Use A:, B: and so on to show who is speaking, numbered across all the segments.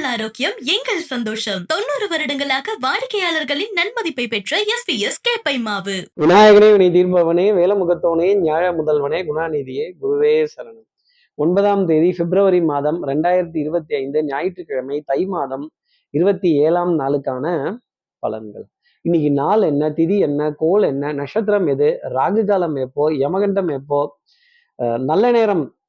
A: உங்கள் ஆரோக்கியம் எங்கள் சந்தோஷம். தொண்ணூறு வருடங்களாக வாடிக்கையாளர்களின் நன்மதிப்பை பெற்ற எஸ் பி எஸ் கேப்பை மாவு
B: விநாயகனே வினை தீர்ப்பவனே வேலமுகத்தோனே ஞாழ முதல்வனே குணாநிதியே குருவே சரணம். ஒன்பதாம் தேதி பிப்ரவரி மாதம் ரெண்டாயிரத்தி இருபத்தி ஐந்து ஞாயிற்றுக்கிழமை தை மாதம் இருபத்தி ஏழாம் நாளுக்கான பலன்கள். இன்னைக்கு நாள் என்ன திதி என்ன கோல் என்ன நட்சத்திரம் எது ராகு காலம் எப்போ யமகண்டம் எப்போ நல்ல நேரம்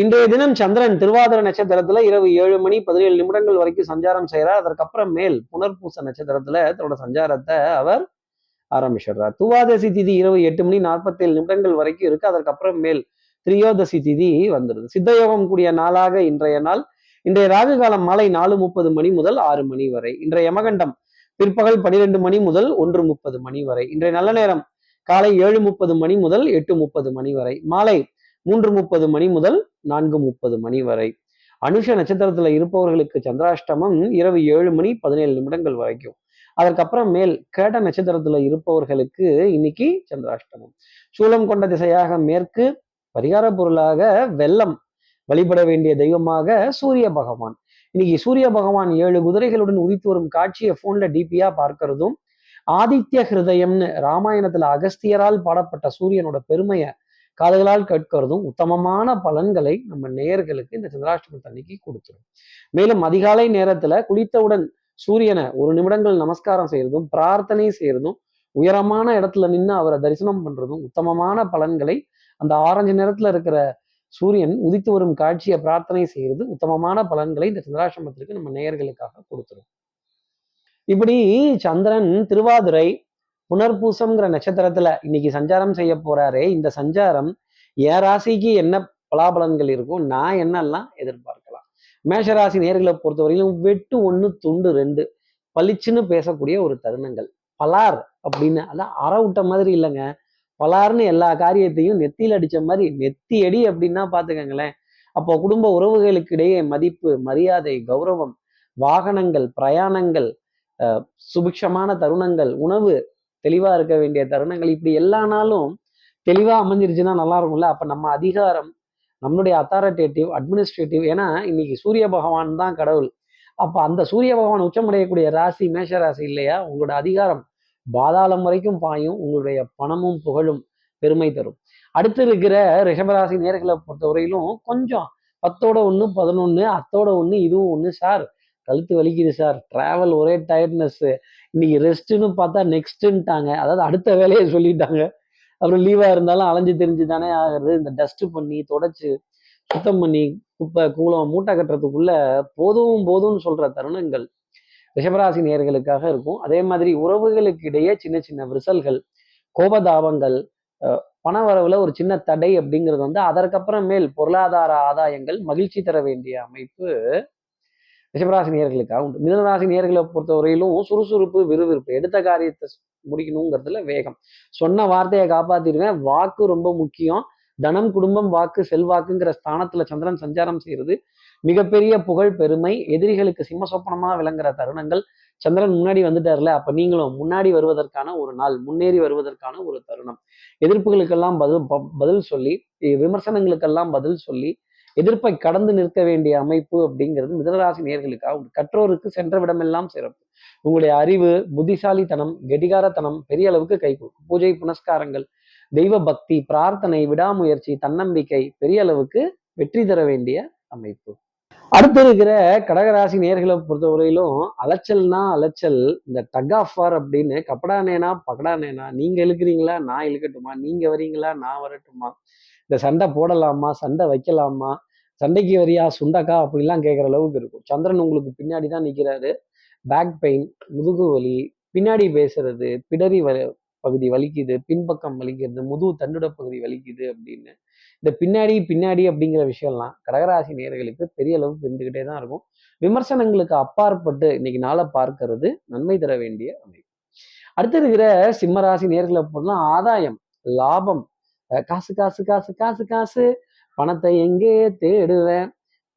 B: இன்றைய தினம் சந்திரன் திருவாதிர நட்சத்திரத்துல இரவு ஏழு மணி பதினேழு நிமிடங்கள் வரைக்கும் சஞ்சாரம் செய்கிறார். அதற்கப்புறம் மேல் புனர்பூச நட்சத்திரத்துல தன்னோட சஞ்சாரத்தை அவர் ஆரம்பிச்சிடுறார். துவாதசி திதி இரவு எட்டு மணி நாற்பத்தேழு நிமிடங்கள் வரைக்கும் இருக்கு. அதற்கப்புறம் மேல் திரியோதசி திதி வந்துடுது. சித்தயோகம் கூடிய நாளாக இன்றைய நாள். இன்றைய ராகு காலம் மாலை நாலு முப்பது மணி முதல் ஆறு மணி வரை. இன்றைய யமகண்டம் பிற்பகல் பனிரெண்டு மணி முதல் ஒன்று முப்பது மணி வரை. இன்றைய நல்ல நேரம் காலை ஏழு முப்பது மணி முதல் எட்டு முப்பது மணி வரை. மாலை மூன்று முப்பது மணி முதல் நான்கு முப்பது மணி வரை. அனுஷ நட்சத்திரத்துல இருப்பவர்களுக்கு சந்திராஷ்டமம் இரவு ஏழு மணி பதினேழு நிமிடங்கள் வரைக்கும். அதற்கப்புறம் மேல் கேட்ட நட்சத்திரத்துல இருப்பவர்களுக்கு இன்னைக்கு சந்திராஷ்டமம். சூலம் கொண்ட திசையாக மேற்கு பரிகார பொருளாக வெள்ளம் வழிபட வேண்டிய தெய்வமாக சூரிய பகவான். இன்னைக்கு சூரிய பகவான் ஏழு குதிரைகளுடன் உதித்து வரும் காட்சியை போன்ல டிபியா பார்க்கறதும் ஆதித்ய ஹிருதயம்னு ராமாயணத்துல அகஸ்தியரால் பாடப்பட்ட சூரியனோட பெருமையை காதுகளால் கேட்கிறதும் உத்தமமான பலன்களை நம்ம நேயர்களுக்கு இந்த சந்திராஷ்டமத்தன்னைக்கு கொடுத்துரும். மேலும் அதிகாலை நேரத்துல குளித்தவுடன் சூரியனை ஒரு நிமிடங்கள் நமஸ்காரம் செய்யறதும் பிரார்த்தனை செய்யறதும் உயரமான இடத்துல நின்று அவரை தரிசனம் பண்றதும் உத்தமமான பலன்களை அந்த ஆரஞ்சு நிறத்துல இருக்கிற சூரியன் உதித்து வரும் காட்சியை பிரார்த்தனை செய்யறது உத்தமமான பலன்களை இந்த சந்திராசிரமத்திற்கு நம்ம நேயர்களுக்காக கொடுத்துரும். இப்படி சந்திரன் திருவாதிரை புனர்பூசம்ங்கிற நட்சத்திரத்துல இன்னைக்கு சஞ்சாரம் செய்ய போறாரே இந்த சஞ்சாரம் என் ராசிக்கு என்ன பலாபலன்கள் இருக்கும் நான் என்னெல்லாம் எதிர்பார்க்கலாம். மேஷராசி நேர்களை பொறுத்தவரையிலும் வெட்டு ஒன்று துண்டு ரெண்டு பளிச்சுன்னு பேசக்கூடிய ஒரு தருணங்கள். பலார் அப்படின்னு அதான் அற விட்ட மாதிரி இல்லைங்க. பலார்னு எல்லா காரியத்தையும் நெத்தியில் அடித்த மாதிரி நெத்தி அடி அப்படின்னா பார்த்துக்கங்களேன் அப்போ குடும்ப உறவுகளுக்கு இடையே மதிப்பு மரியாதை கௌரவம் வாகனங்கள் பிரயாணங்கள் சுபிக்ஷமான தருணங்கள் உணவு தெளிவா இருக்க வேண்டிய தருணங்கள். இப்படி எல்லா நாளும் தெளிவா அமைஞ்சிருச்சுன்னா நல்லா இருக்கும்ல. அப்ப நம்ம அதிகாரம் நம்மளுடைய அத்தாரிட்டேட்டிவ் அட்மினிஸ்ட்ரேட்டிவ் ஏன்னா இன்னைக்கு சூரிய பகவான் தான் கடவுள். அப்ப அந்த சூரிய பகவான் உச்சமடையக்கூடிய ராசி மேஷ ராசி இல்லையா? உங்களோட அதிகாரம் பாதாளம் வரைக்கும் பாயும். உங்களுடைய பணமும் புகழும் பெருமை தரும். அடுத்து இருக்கிற ரிஷபராசி நேர்களை பொறுத்தவரையிலும் கொஞ்சம் பத்தோட ஒன்று பதினொன்று அத்தோட ஒன்று இதுவும் ஒன்று சார். கழுத்து வலிக்குது சார். டிராவல் ஒரே டயர்ட்னஸ் இன்னைக்கு ரெஸ்ட்டுன்னு பார்த்தா நெக்ஸ்ட்டுன்ட்டாங்க அதாவது அடுத்த வேலையை சொல்லிட்டாங்க. அப்புறம் லீவாக இருந்தாலும் அலைஞ்சு தெரிஞ்சு தானே ஆகிறது. இந்த டஸ்ட்டு பண்ணி தொடச்சி சுத்தம் பண்ணி குப்பை கூலம் மூட்டை கட்டுறதுக்குள்ள போதும் போதும்னு சொல்கிற தருணங்கள் ரிஷபராசி நேர்களுக்காக இருக்கும். அதே மாதிரி உறவுகளுக்கு இடையே சின்ன சின்ன விரிசல்கள் கோபதாபங்கள் பண வரவுல ஒரு சின்ன தடை அப்படிங்கிறது வந்து அதற்கப்புறம் மேல் பொருளாதார ஆதாயங்கள் மகிழ்ச்சி தர வேண்டிய அமைப்பு ரிஷபராசி நேர்களுக்காக உண்டு. மிதனராசி நேர்களை பொறுத்தவரையிலும் சுறுசுறுப்பு விறுவிறுப்பு எடுத்த காரியத்தை முடிக்கணுங்கிறதுல வேகம். சொன்ன வார்த்தையை காப்பாத்திடுவேன். வாக்கு ரொம்ப முக்கியம். தனம் குடும்பம் வாக்கு செல்வாக்குங்கிற ஸ்தானத்துல சந்திரன் சஞ்சாரம் செய்யறது மிகப்பெரிய புகழ் பெருமை. எதிரிகளுக்கு சிம்ம சொப்பனமா விளங்குற தருணங்கள். சந்திரன் முன்னாடி வந்துட்டார்ல அப்ப நீங்களும் முன்னாடி வருவதற்கான ஒரு நாள் முன்னேறி வருவதற்கான ஒரு தருணம். எதிர்ப்புகளுக்கெல்லாம் பதில் பதில் சொல்லி விமர்சனங்களுக்கெல்லாம் பதில் சொல்லி எதிர்ப்பை கடந்து நிற்க வேண்டிய அமைப்பு அப்படிங்கிறது மிதனராசி நேர்களுக்காக கற்றோருக்கு சென்ற விடமெல்லாம் சிறப்பு. உங்களுடைய அறிவு புத்திசாலித்தனம் கெடிகாரத்தனம் பெரிய அளவுக்கு கை கொடுக்கும். பூஜை புனஸ்காரங்கள் தெய்வ பக்தி பிரார்த்தனை விடாமுயற்சி தன்னம்பிக்கை பெரிய அளவுக்கு வெற்றி தர வேண்டிய அமைப்பு. அடுத்து இருக்கிற கடகராசி நேர்களை பொறுத்தவரையிலும் அலைச்சல்னா அலைச்சல் இந்த டக் ஆஃப் வார் அப்படின்னு கப்படானேனா பகடானேனா நீங்க இழுக்கிறீங்களா நான் இழுக்கட்டுமா நீங்க வரீங்களா நான் வரட்டுமா இந்த சண்டை போடலாமா சண்டை வைக்கலாமா சண்டைக்கு வரியா சுண்டக்கா அப்படிலாம் கேட்குற அளவுக்கு இருக்கும். சந்திரன் உங்களுக்கு பின்னாடி தான் நிற்கிறாரு பேக் பெயின் முதுகு வலி பின்னாடி பேசுறது பிடரி வ பகுதி வலிக்குது பின்பக்கம் வலிக்கிறது முதுகு தண்டுட பகுதி வலிக்குது அப்படின்னு. இந்த பின்னாடி பின்னாடி அப்படிங்கிற விஷயம்லாம் கடகராசி நேர்களுக்கு பெரிய அளவுக்கு இருந்துக்கிட்டே தான் இருக்கும். விமர்சனங்களுக்கு அப்பாற்பட்டு இன்னைக்கு நாளை பார்க்கறது நன்மை தர வேண்டிய அமைப்பு. அடுத்து இருக்கிற சிம்மராசி நேர்களை பொறுத்தா ஆதாயம் லாபம். காசு காசு காசு காசு காசு. பணத்தை எங்கே தேடுவேன்?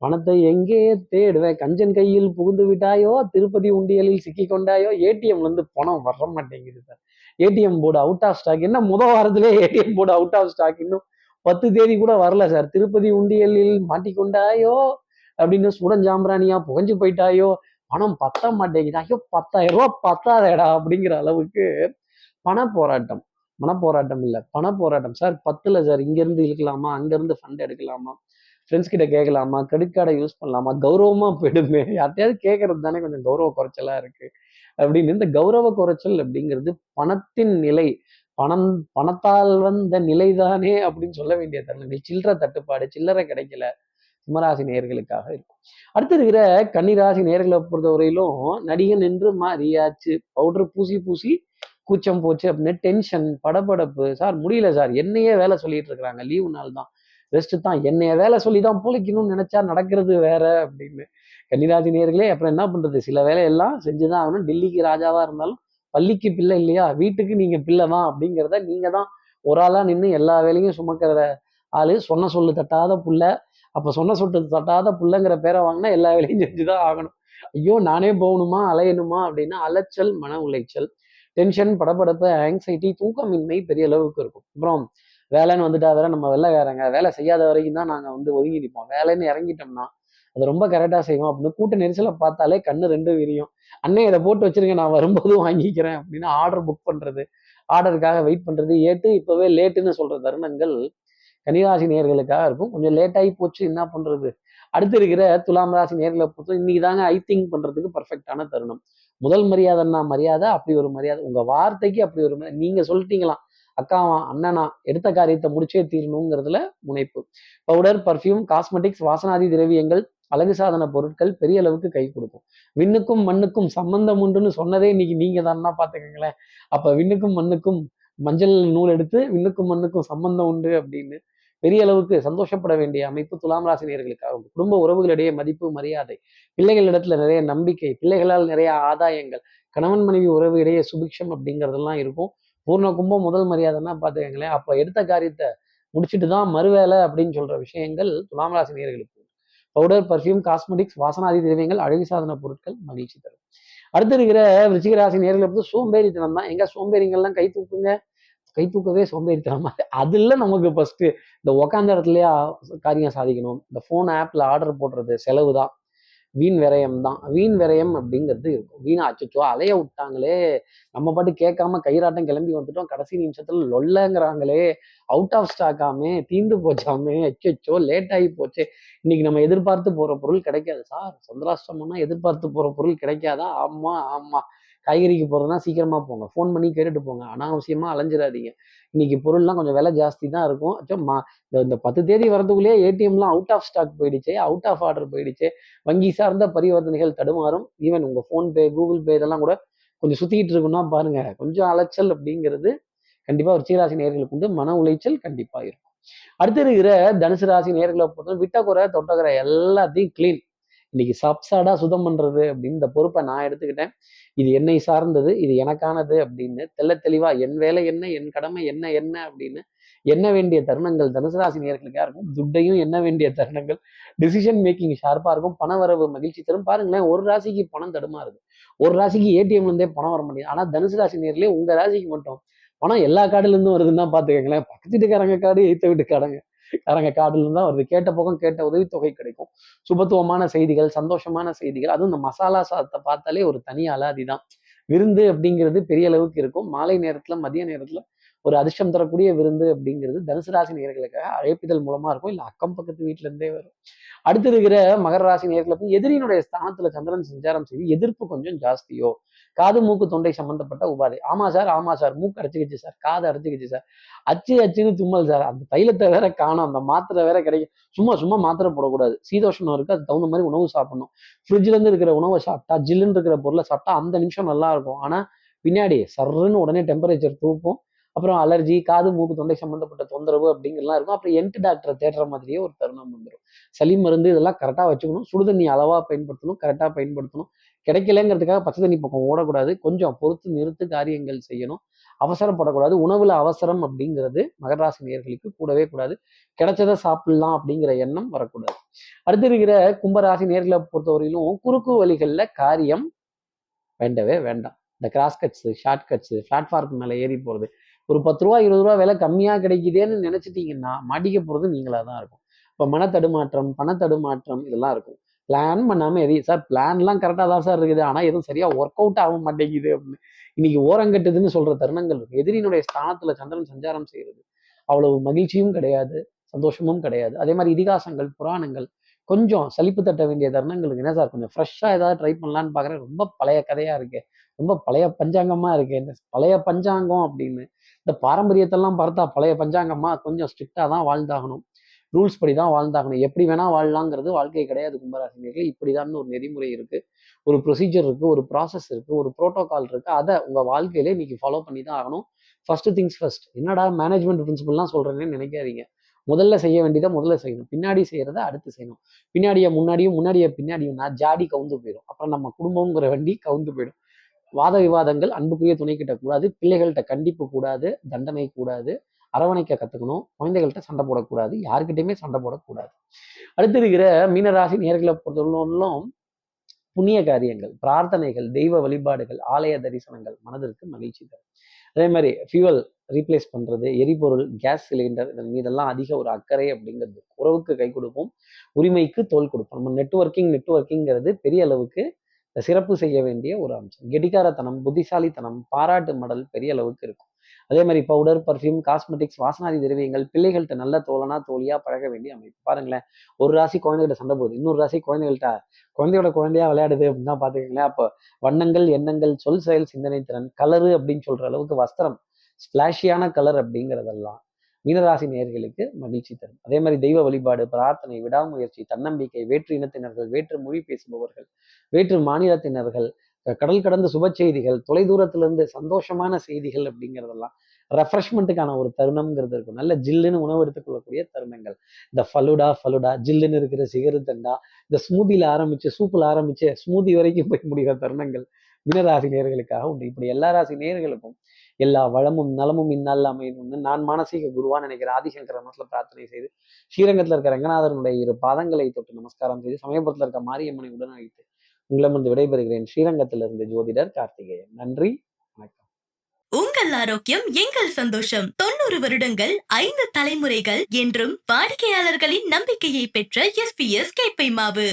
B: பணத்தை எங்கே தேடுவேன்? கஞ்சன் கையில் புகுந்து விட்டாயோ? திருப்பதி உண்டியலில் சிக்கி கொண்டாயோ? ஏடிஎம்ல இருந்து பணம் வர மாட்டேங்குது sir ATM board out of stock என்ன முத வாரத்திலே ATM board out of stock இன்னும் பத்து தேதி கூட வரல சார் திருப்பதி உண்டியலில் மாட்டிக்கொண்டாயோ அப்படின்னு சுடஞ்சாம்பிராணியா புகஞ்சு போயிட்டாயோ? பணம் பத்த மாட்டேங்குது. ஐயோ பத்தாயிரம் ரூபாய் பத்தாதேடா அப்படிங்கிற அளவுக்கு பண போராட்டம். மனப்போராட்டம் இல்லை. பண போராட்டம் சார் பத்துல சார் இங்கேருந்து இழுக்கலாமா? அங்கேருந்து ஃபண்ட் எடுக்கலாமா? ஃப்ரெண்ட்ஸ் கிட்ட கேட்கலாமா கிரெடிட் கார்டை யூஸ் பண்ணலாமா? கௌரவமாக போயிடுமே. யார்ட்டையாவது கேட்கறது தானே கொஞ்சம் கௌரவ குறைச்சலாக இருக்கு. அப்படின்னு இந்த கௌரவ குறைச்சல் அப்படிங்கிறது பணத்தின் நிலை பணம் பணத்தால் வந்த நிலைதானே அப்படின்னு சொல்ல வேண்டிய தருணங்கள். சில்லறை தட்டுப்பாடு சில்லறை கிடைக்கல. சிம்மராசி நேயர்களுக்காக இருக்கும். அடுத்து இருக்கிற கன்னிராசி நேர்களை பொறுத்தவரையிலும் நடிகன் என்று மாறியாச்சு. பவுடர் பூசி பூசி கூச்சம் போச்சு அப்படின்னு டென்ஷன் படபடப்பு. சார் முடியல சார். என்னையே வேலை சொல்லிட்டு இருக்கிறாங்க. லீவு நாள் தான் ரெஸ்ட் தான். என்னைய வேலை சொல்லி தான் பொழைக்கணும்னு நினைச்சா நடக்கிறது வேற அப்படின்னு. கன்னிராசி நேர்களே அப்புறம் என்ன பண்றது? சில வேலையெல்லாம் செஞ்சுதான் ஆகணும். டெல்லிக்கு ராஜாவா இருந்தாலும் பள்ளிக்கு பிள்ளை இல்லையா? வீட்டுக்கு நீங்க பிள்ளை தான் அப்படிங்கிறத நீங்க தான் ஒரு ஆளா நின்று எல்லா வேலையும் சுமக்கிற ஆளு. சொன்ன சொல்லு தட்டாத புள்ள. அப்ப சொன்ன சொட்டு தட்டாத புள்ளைங்கிற பேரை வாங்கினா எல்லா வேலையும் செஞ்சுதான் ஆகணும். ஐயோ நானே போகணுமா? அலையணுமா? அப்படின்னா அலைச்சல் மன உளைச்சல். டென்ஷன் படப்படப்பு ஆங்ஸைட்டி தூக்கமின்மை பெரிய அளவுக்கு இருக்கும். அப்புறம் வேலைன்னு வந்துட்டா வேற நம்ம வெள்ளைக்காரங்க வேலை செய்யாத வரைக்கும் தான் நாங்கள் வந்து ஒதுங்கி நிற்போம் வேலைன்னு இறங்கிட்டோம்னா அது ரொம்ப கரெக்டாக செய்வோம் அப்படின்னு கூட்ட நெரிசலை பார்த்தாலே கண்ணு ரெண்டு விரியும். அண்ணே இதை போட்டு வச்சிருங்க நான் வரும்போது வாங்கிக்கிறேன் அப்படின்னு ஆர்டர் புக் பண்ணுறது ஆர்டருக்காக வெயிட் பண்ணுறது ஏட்டு இப்போவே லேட்டுன்னு சொல்கிற தருணங்கள் கன்னிராசி நேர்களுக்காக இருக்கும். கொஞ்சம் லேட்டாகி போச்சு என்ன பண்ணுறது அடுத்து இருக்கிற துலாம் ராசி நேர்களை பொறுத்தவரை இன்னைக்கு தாங்க ஐ திங்க் பண்ணுறதுக்கு பர்ஃபெக்டான தருணம். முதல் மரியாதைன்னா மரியாதை அப்படி ஒரு மரியாதை. உங்கள் வார்த்தைக்கு அப்படி ஒரு மரியாதை. நீங்கள் சொல்லிட்டீங்களாம் அக்காவா அண்ணனா எடுத்த காரியத்தை முடிச்சே தீரணுங்கிறதுல முனைப்பு. பவுடர் பர்ஃப்யூம் காஸ்மெட்டிக்ஸ் வாசனாதி திரவியங்கள் அழகு சாதன பொருட்கள் பெரிய அளவுக்கு கை கொடுக்கும். விண்ணுக்கும் மண்ணுக்கும் சம்பந்தம் உண்டுன்னு சொன்னதே இன்னைக்கு நீங்க தான்னா பாத்துக்கங்களேன் அப்ப விண்ணுக்கும் மண்ணுக்கும் மஞ்சள் நூல் எடுத்து விண்ணுக்கும் மண்ணுக்கும் சம்பந்தம் உண்டு அப்படின்னு பெரிய அளவுக்கு சந்தோஷப்பட வேண்டிய அமைப்பு துலாம் ராசி நேயர்களுக்காக உண்டு குடும்ப உறவுகளிடையே மதிப்பு மரியாதை பிள்ளைகளிடத்துல நிறைய நம்பிக்கை பிள்ளைகளால் நிறைய ஆதாயங்கள் கணவன் மனைவி உறவு இடையே சுபிக்ஷம் அப்படிங்கிறதெல்லாம் இருக்கும். பூர்ண கும்பம் முதல் மரியாதைன்னா பார்த்துக்கங்களேன் அப்போ எடுத்த காரியத்தை முடிச்சுட்டு தான் மறுவேலை அப்படின்னு சொல்ற விஷயங்கள் துலாம் ராசி நேயர்களுக்கு பவுடர் பர்ஃப்யூம் காஸ்மெட்டிக்ஸ் வாசனாதி திரவியங்கள் அழகு சாதன பொருட்கள் மகிழ்ச்சி தரும். அடுத்து இருக்கிற விருச்சிக ராசி நேர்களை பொறுத்து சோம்பேறித்தனம் தான். எங்க சோம்பேறிங்கள்லாம் கை தூக்குங்க? கை தூக்கவே சோம்பேறித்தனமா அதுல நமக்கு ஃபர்ஸ்ட் இந்த உக்காந்த இடத்துலயே காரியம் சாதிக்கணும். இந்த ஃபோன் ஆப்ல ஆர்டர் போடுறது செலவு தான். வீண் விரயம் தான். வீண் விரயம் அப்படிங்கிறது இருக்கும். வீணா அச்சுச்சோ அலைய விட்டாங்களே. நம்ம பாட்டு கேட்காம கைராட்டம் கிளம்பி வந்துட்டோம். கடைசி நிமிஷத்துல லொல்லங்கிறாங்களே. அவுட் ஆஃப் ஸ்டாக்காமே தீந்து போச்சாமே. அச்சோ லேட் ஆகி போச்சே. இன்னைக்கு நம்ம எதிர்பார்த்து போற பொருள் கிடைக்காது சார். சந்திராஷ்டமம்னா எதிர்பார்த்து போற பொருள் கிடைக்காதா? ஆமா ஆமா. காய்கறிக்கு போகிறதுனா சீக்கிரமாக போங்க. ஃபோன் பண்ணி கேட்டுட்டு போங்க. அனாவசியமாக அலைஞ்சிடாதீங்க இன்னைக்கு பொருள்லாம் கொஞ்சம் விலை ஜாஸ்தி தான் இருக்கும். அச்சோ மா இந்த பத்து தேதி வரதுக்குள்ளேயே ஏடிஎம்லாம் அவுட் ஆஃப் ஸ்டாக் போயிடுச்சு அவுட் ஆஃப் ஆர்டர் போயிடுச்சு. வங்கி சார்ந்த பரிவர்த்தனைகள் தடுமாறும். ஈவன் உங்கள் ஃபோன்பே கூகுள் பே இதெல்லாம் கூட கொஞ்சம் சுற்றிக்கிட்டு இருக்குன்னா பாருங்க. கொஞ்சம் அலைச்சல் அப்படிங்கிறது கண்டிப்பாக ஒரு சீராசி நேர்களுக்கு உண்டு. மன உளைச்சல் கண்டிப்பாக இருக்கும். அடுத்து இருக்கிற தனுசு ராசி நேர்களை பொறுத்தவரை விட்டக்குறை தொட்டக்குறை எல்லாத்தையும் கிளீன் இன்னைக்கு சப்சாடா சுத்தம் பண்றது அப்படின்னு இந்த பொறுப்பை நான் எடுத்துக்கிட்டேன். இது என்னை சார்ந்தது இது எனக்கானது அப்படின்னு தெல்ல தெளிவா என் வேலை என்ன என் கடமை என்ன என்ன அப்படின்னு என்ன வேண்டிய தருணங்கள் தனுசு ராசி நேர்களுக்காக இருக்கும் துட்டையும் என்ன வேண்டிய தருணங்கள் டிசிஷன் மேக்கிங் ஷார்ப்பா இருக்கும் பண வரவு மகிழ்ச்சி தரும். பாருங்களேன் ஒரு ராசிக்கு பணம் தடுமாறுது. ஒரு ராசிக்கு ஏடிஎம்ல இருந்தே பணம் வர முடியும் ஆனா தனுசு ராசி நேர்லயே உங்க ராசிக்கு மட்டும் பணம் எல்லா கார்டுல இருந்தும் வருதுன்னா பாத்துக்கங்களேன் பக்கத்து வீட்டுக்காரங்க கார்டு எய்த்த வீட்டுக்காரங்க. காரங்க காடுல தான் வருது. கேட்ட பக்கம் கேட்ட உதவித்தொகை கிடைக்கும். சுபத்துவமான செய்திகள் சந்தோஷமான செய்திகள். அதுவும் இந்த மசாலா சாதத்தை பார்த்தாலே ஒரு தனி அலாதி தான். விருந்து அப்படிங்கிறது பெரிய அளவுக்கு இருக்கும். மாலை நேரத்துல மதிய நேரத்துல ஒரு அதிர்ஷ்டம் தரக்கூடிய விருந்து அப்படிங்கிறது தனுசு ராசி நேர்களுக்காக அழைப்பிதழ் மூலமா இருக்கும். இல்லை அக்கம் பக்கத்து வீட்டுல இருந்தே வரும். அடுத்து இருக்கிற மகர ராசி நேர்களை எதிரியினுடைய ஸ்தானத்துல சந்திரன் சஞ்சாரம் செய்து எதிர்ப்பு கொஞ்சம் ஜாஸ்தியோ காது மூக்கு தொண்டை சம்பந்தப்பட்ட உபாதை. ஆமா சார் ஆமா சார். மூக்கு அடைச்சிக்கிச்சு சார். காது அடைச்சிக்கிச்சு சார். அச்சு அச்சுன்னு தும்மல் சார். அந்த தைலத்தை வேற காணும். அந்த மாத்திரை வேற கிடைக்கும். சும்மா சும்மா மாத்திரை போடக்கூடாது. சீதோஷணம் இருக்கு அது தகுந்த மாதிரி உணவு சாப்பிடணும். ஃப்ரிட்ஜ்ல இருந்து இருக்கிற உணவை சாப்பிட்டா ஜில்லுன்னு இருக்கிற பொருளை சாப்பிட்டா அந்த நிமிஷம் நல்லா இருக்கும். ஆனா பின்னாடி சர்ன்னு உடனே டெம்பரேச்சர் தூக்கும். அப்புறம் அலர்ஜி காது மூக்கு தொண்டை சம்மந்தப்பட்ட தொந்தரவு அப்படிங்கிறலாம் இருக்கும். அப்புறம் என்ட் டாக்டரை தேடுற மாதிரியே ஒரு தருணம் வந்துடும் சளி மருந்து இதெல்லாம் கரெக்டாக வச்சுக்கணும். சுடுதண்ணி அளவாக பயன்படுத்தணும். கரெக்டாக பயன்படுத்தணும். கிடைக்கலங்கிறதுக்காக பச்சை தண்ணி பக்கம் ஓடக்கூடாது. கொஞ்சம் பொறுத்து நிறுத்து காரியங்கள் செய்யணும். அவசரப்படக்கூடாது. உணவுல அவசரம் அப்படிங்கிறது மகராசி நேர்களுக்கு கூடவே கூடாது. கிடைச்சதை சாப்பிடலாம் அப்படிங்கிற எண்ணம் வரக்கூடாது. அடுத்து இருக்கிற கும்பராசி நேர்களை பொறுத்தவரையிலும் குறுக்கு வழிகளில் காரியம் வேண்டவே வேண்டாம். இந்த cross cuts short cuts platform மேலே ஏறி போகிறது ஒரு பத்து ரூபா இருபது ரூபா விலை கம்மியாக கிடைக்குதேன்னு நினச்சிட்டிங்கன்னா மாட்டிக்க போகிறது நீங்களாக தான் இருக்கும். இப்போ மனத்தடுமாற்றம் பணத்தடுமாற்றம் இதெல்லாம் இருக்கும். பிளான் பண்ணாமல் எதையும் சார் பிளான்லாம் கரெக்டாக தான் சார் இருக்குது. ஆனால் எதுவும் சரியாக ஒர்க் அவுட் ஆக மாட்டேங்குது அப்படின்னு. இன்னைக்கு ஓரங்கட்டுதுன்னு சொல்கிற தருணங்கள் இருக்கு. எதிரியினுடைய ஸ்தானத்தில் சந்திரன் சஞ்சாரம் செய்கிறது அவ்வளவு மகிழ்ச்சியும் கிடையாது சந்தோஷமும் கிடையாது. அதே மாதிரி இதிகாசங்கள் புராணங்கள் கொஞ்சம் சலிப்பு தட்ட வேண்டிய தருணங்களுக்கு என்ன சார் கொஞ்சம் ஃப்ரெஷ்ஷாக ஏதாவது ட்ரை பண்ணலான்னு பார்க்குறேன் ரொம்ப பழைய கதையாக இருக்குது ரொம்ப பழைய பஞ்சாங்கமாக இருக்கு. இந்த பழைய பஞ்சாங்கம் அப்படின்னு இந்த பாரம்பரியத்தெல்லாம் பார்த்தா பழைய பஞ்சாங்கமாக கொஞ்சம் ஸ்ட்ரிக்டாக தான் வாழ்ந்தாகணும். ரூல்ஸ் படி தான் வாழ்ந்தாகணும். எப்படி வேணா வாழலாங்கிறது வாழ்க்கை கிடையாது கும்பராசினியர்கள். இப்படிதான் ஒரு நெறிமுறை இருக்கு. ஒரு ப்ரொசீஜர் இருக்கு ஒரு ப்ராசஸ் இருக்கு ஒரு ப்ரோட்டோகால் இருக்கு. அதை உங்க வாழ்க்கையில இன்னைக்கு ஃபாலோ பண்ணி தான் ஆகணும். ஃபர்ஸ்ட் திங்ஸ் ஃபர்ஸ்ட் என்னடா மேனேஜ்மெண்ட் பிரின்சிபல்லாம் சொல்றேன்னு நினைக்காதீங்க. முதல்ல செய்ய வேண்டியதை முதல்ல செய்யணும். பின்னாடி செய்யறத அடுத்து செய்யணும். பின்னாடிய முன்னாடியும் முன்னாடிய பின்னாடியும் நான் ஜாடி கவுந்து போயிடும். அப்புறம் நம்ம குடும்பங்கிற வண்டி கவுந்து போயிடும். வாத விவாதங்கள் அன்புக்குரிய துணை கிட்ட கூடாது பிள்ளைகள்கிட்ட கண்டிப்பு கூடாது தண்டனை கூடாது அரவணைக்க கத்துக்கணும் குழந்தைகள்கிட்ட சண்டை போடக்கூடாது யாருக்கிட்டையுமே சண்டை போடக்கூடாது. அடுத்து இருக்கிற மீனராசி நேர்களை பொறுத்தவரையிலும் புண்ணிய காரியங்கள் பிரார்த்தனைகள் தெய்வ வழிபாடுகள் ஆலய தரிசனங்கள் மனதிற்கு மகிழ்ச்சி தரும். அதே மாதிரி ஃபியூவல் ரீப்ளேஸ் பண்றது எரிபொருள் கேஸ் சிலிண்டர் இதன் மீதெல்லாம் அதிக ஒரு அக்கறை அப்படிங்கிறது உறவுக்கு கை கொடுப்போம் உரிமைக்கு தோல் கொடுப்போம் நம்ம நெட்ஒர்க்கிங் நெட்ஒர்க்கிங்கிறது பெரிய அளவுக்கு சிறப்பு செய்ய வேண்டிய ஒரு அம்சம். கெடிகாரத்தனம் புத்திசாலித்தனம் பாராட்டு மடல் பெரிய அளவுக்கு இருக்கும். அதே மாதிரி பவுடர் பர்ஃப்யூம் காஸ்மெட்டிக்ஸ் வாசனாதி திரவியங்கள் பிள்ளைகள்கிட்ட நல்ல தோழனா தோழியா பழக வேண்டிய அமைப்பு. பாருங்களேன் ஒரு ராசி குழந்தைகிட்ட சண்டை போகுது. இன்னொரு ராசி குழந்தைகள்கிட்ட குழந்தையோட குழந்தையா விளையாடுது அப்படின்னா பாத்துக்கீங்களேன் அப்போ வண்ணங்கள் எண்ணங்கள் சொல் செயல் சிந்தனை திறன் கலரு அப்படின்னு சொல்ற அளவுக்கு வஸ்திரம் ஸ்பிளாஷியான கலர் அப்படிங்கிறதெல்லாம் மீனராசி நேர்களுக்கு மகிழ்ச்சி தரும். அதே மாதிரி தெய்வ வழிபாடு பிரார்த்தனை விடாமுயற்சி தன்னம்பிக்கை வேற்று இனத்தினர்கள் வேற்று மொழி பேசுபவர்கள் வேற்று மாநிலத்தினர்கள் கடல் கடந்த சுப செய்திகள் தொலைதூரத்திலிருந்து சந்தோஷமான செய்திகள் அப்படிங்கிறதெல்லாம் ரெஃப்ரெஷ்மெண்ட்டுக்கான ஒரு தருணம்ங்கிறது இருக்கும். நல்ல ஜில்லுன்னு உணவு எடுத்துக்கொள்ளக்கூடிய தருணங்கள். இந்த ஃபலுடா ஃபலுடா ஜில்லுன்னு இருக்கிற சிகரு தண்டா இந்த ஸ்மூதியில் ஆரம்பிச்சு சூப்பில் ஆரம்பிச்சு ஸ்மூதி வரைக்கும் போய் முடிகிற தருணங்கள் மீனராசி நேர்களுக்காக உண்டு. இப்படி எல்லா ராசி நேர்களுக்கும் எல்லா வளமும் நலமும் இந்நாளில் அமையணும்னு நான் மானசீக குருவா நினைக்கிற ஆதிசங்கர மனசுல பிரார்த்தனை செய்து ஸ்ரீரங்கத்தில் இருக்க ரங்கநாதனுடைய இரு பாதங்களை தொட்டு நமஸ்காரம் செய்து சமயபுரத்தில் இருக்க மாரியம்மனை உடன் அழைத்து உங்களிடமிருந்து விடைபெறுகிறேன். ஸ்ரீரங்கத்திலிருந்து ஜோதிடர் கார்த்திகேயன். நன்றி வணக்கம்.
A: உங்கள் ஆரோக்கியம் எங்கள் சந்தோஷம். தொண்ணூறு வருடங்கள் ஐந்து தலைமுறைகள் என்றும் வாடிக்கையாளர்களின் நம்பிக்கையை பெற்ற எஸ் பி எஸ் கேப்பை மாவு.